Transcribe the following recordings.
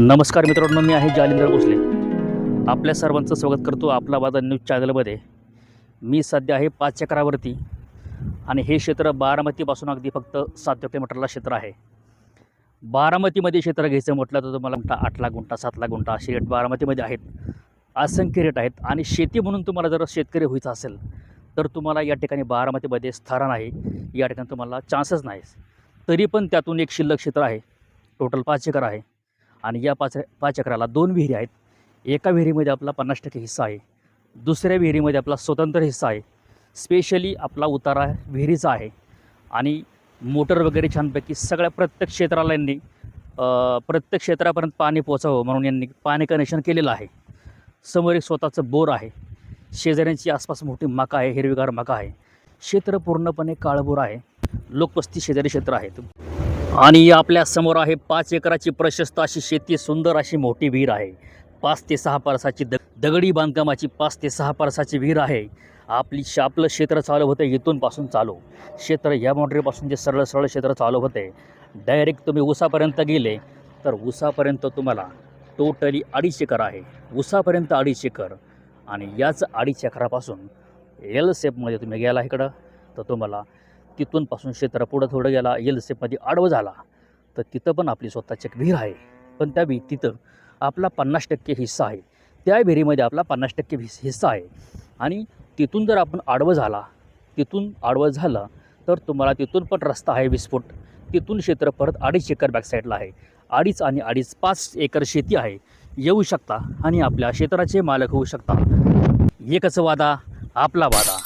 नमस्कार मित्रांनो मी आहे जालिंदर भोसले. आपल्या सर्वांचं स्वागत करतो आपला बाजार न्यूज चॅनलमध्ये. मी सध्या आहे पाच चक्रावरती आणि हे क्षेत्र बारामतीपासून अगदी फक्त सात किलोमीटरला क्षेत्र आहे. बारामतीमध्ये क्षेत्र घ्यायचं म्हटलं तर तुम्हाला गुंठा आठ लाख गुंठा सात लाख गुंठा असे रेट बारामतीमध्ये आहेत. असंख्य रेट आहेत. आणि शेती म्हणून तुम्हाला जर शेतकरी व्हायचं असेल तर तुम्हाला या ठिकाणी बारामतीमध्ये स्थान आहे. या ठिकाणी तुम्हाला चान्सच नाही तरी पण त्यातून एक शिल्लक क्षेत्र आहे. टोटल पाच एकर आहे. आणि या पाच पाच एकराला दोन विहिरी आहेत. एका विहिरीमध्ये आपला पन्नास टक्के हिस्सा आहे. दुसऱ्या विहिरीमध्ये आपला स्वतंत्र हिस्सा आहे. स्पेशली आपला उतारा विहिरीचा आहे. आणि मोटर वगैरे छानपैकी सगळ्या प्रत्येक क्षेत्राला यांनी प्रत्येक क्षेत्रापर्यंत पाणी पोचावं म्हणून यांनी पाणी कनेक्शन केलेलं आहे. समोर एक स्वतःचं बोर आहे. शेजाऱ्यांची आसपास मोठी मका आहे हिरवीगार मका आहे. क्षेत्र पूर्णपणे काळबोर आहे. लोकवस्ती शेजारी क्षेत्र आहेत आणि आपल्यासमोर आहे पाच एकराची प्रशस्त अशी शेती सुंदर अशी मोठी विहीर आहे. पाच ते सहा परसाची द दगडी बांधकामाची पाच ते सहा परसाची विहीर आहे. आपली शापलं आपलं क्षेत्र चालू होतं इथून पासून चालू. क्षेत्र या बाउंड्रीपासून जे सरळ सरळ क्षेत्र चालू होते डायरेक्ट तुम्ही उसापर्यंत गेले तर उसापर्यंत तुम्हाला टोटली अडीच एकर आहे. उसापर्यंत अडीच एकर. आणि याच अडीच एकरापासून एल सेपमध्ये तुम्ही गेला इकडं तर तुम्हाला तिथूनपासून क्षेत्र पुढं थोडं गेला एल सेपमध्ये आडवं झाला तर तिथं पण आपली स्वतःची एक विहीर आहे. पण त्या वि तिथं आपला पन्नास टक्के हिस्सा आहे. त्या विहिरीमध्ये आपला पन्नास टक्के हिस्सा आहे. आणि तिथून जर आपण आडवं झाला तिथून आडवं झालं तर तुम्हाला तिथून पण रस्ता आहे वीस फूट. तिथून क्षेत्र परत अडीच एकर बॅकसाईडला आहे. अडीच आणि अडीच पाच एकर शेती आहे. येऊ शकता आणि आपल्या क्षेत्राचे मालक होऊ शकता. एकच वादा आपला वादा.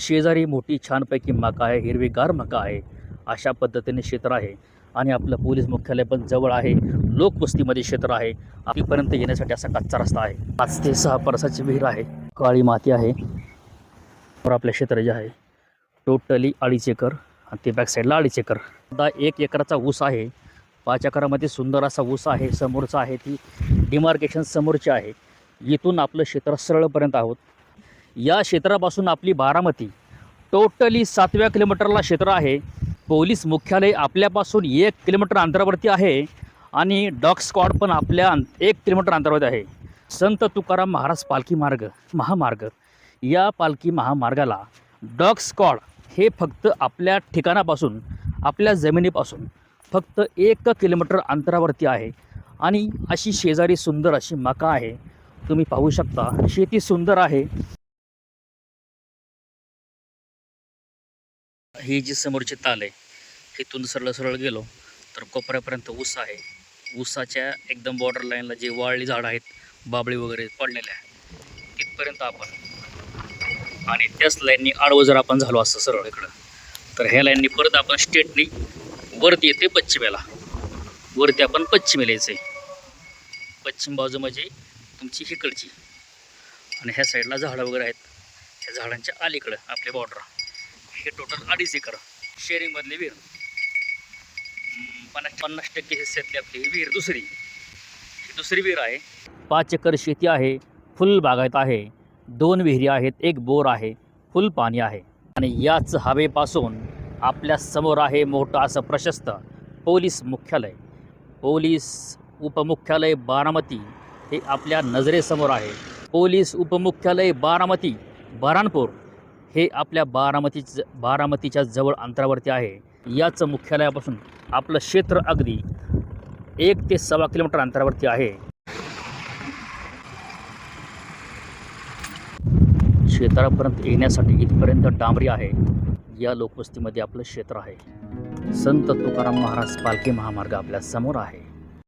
शेजारी मोठी छानपैकी मका आहे हिरवीगार मका आहे. अशा पद्धतीने क्षेत्र आहे. आणि आपलं पोलीस मुख्यालय पण जवळ आहे. लोकवस्तीमध्ये क्षेत्र आहे. आपलीपर्यंत येण्यासाठी असा कच्चा रस्ता आहे. पाच ते सहा परसाची विहीर आहे. काळी माती आहे. तर आपलं क्षेत्र जे आहे टोटली अडीच एकर. आणि ते बॅक साईडला अडीच एकर. आता एक एकराचा ऊस आहे. पाच एकरामध्ये सुंदर असा ऊस आहे. समोरचा आहे ती डिमार्केशन समोरची आहे. इथून आपलं क्षेत्र सरळपर्यंत आहोत. या क्षेत्रापासून आपली बारामती टोटली सातव्या किलोमीटरला क्षेत्र आहे. पोलीस मुख्यालय आपल्यापासून एक किलोमीटर अंतरावरती आहे आणि डॉग स्क्वॉड पण आपल्या एक किलोमीटर अंतरावरती आहे. संत तुकाराम महाराज पालखी मार्ग महामार्ग या पालखी महामार्गाला डॉग स्क्वॉड हे फक्त आपल्या ठिकाणापासून आपल्या जमिनीपासून फक्त एक किलोमीटर अंतरावरती आहे. आणि अशी शेजारी सुंदर अशी मका आहे. तुम्ही पाहू शकता शेती सुंदर आहे. ही जी समोरची ताल आहे इथून सरळ सरळ गेलो तर कोपऱ्यापर्यंत ऊस आहे. ऊसाच्या एकदम बॉर्डर लाईनला जे वाळली झाडं आहेत बाबळी वगैरे पडलेल्या आहेत. तिथपर्यंत आपण आणि त्याच लाईननी आडवं जर आपण झालो असतं सरळ इकडं तर ह्या लाईननी परत आपण स्टेटनी वरती येते पश्चिमेला. वरती आपण पश्चिमेला यायचं पश्चिम बाजू म्हणजे तुमची हिकडची आणि ह्या साईडला झाडं वगैरे आहेत. ह्या झाडांच्या अलीकडं आपले बॉर्डर हे टोटल अडीच एकर शेअरिंगमधली विहीर. पन्नास पन्नास टक्के हिस्स्यातली आपली विहीर दुसरी. दुसरी विहीर आहे. पाच एकर शेती आहे फुल बागायत आहे दोन विहिरी आहेत एक बोर आहे फुल पाणी आहे. आणि याच हवेपासून आपल्यासमोर आहे मोठं असं प्रशस्त पोलीस मुख्यालय. पोलीस उपमुख्यालय बारामती हे आपल्या नजरेसमोर आहे. पोलीस उपमुख्यालय बारामती बऱ्हाणपूर हे आपल्या बारामती बारामतीच्या जवळ अंतरावरती आहे. याचं मुख्यालयापासून आपलं क्षेत्र अगदी एक ते सव्वा किलोमीटर अंतरावरती आहे. क्षेत्रापर्यंत येण्यासाठी इथपर्यंत डांबरी आहे. या लोकवस्तीमध्ये आपलं क्षेत्र आहे. संत तुकाराम महाराज पालखी महामार्ग आपल्यासमोर आहे.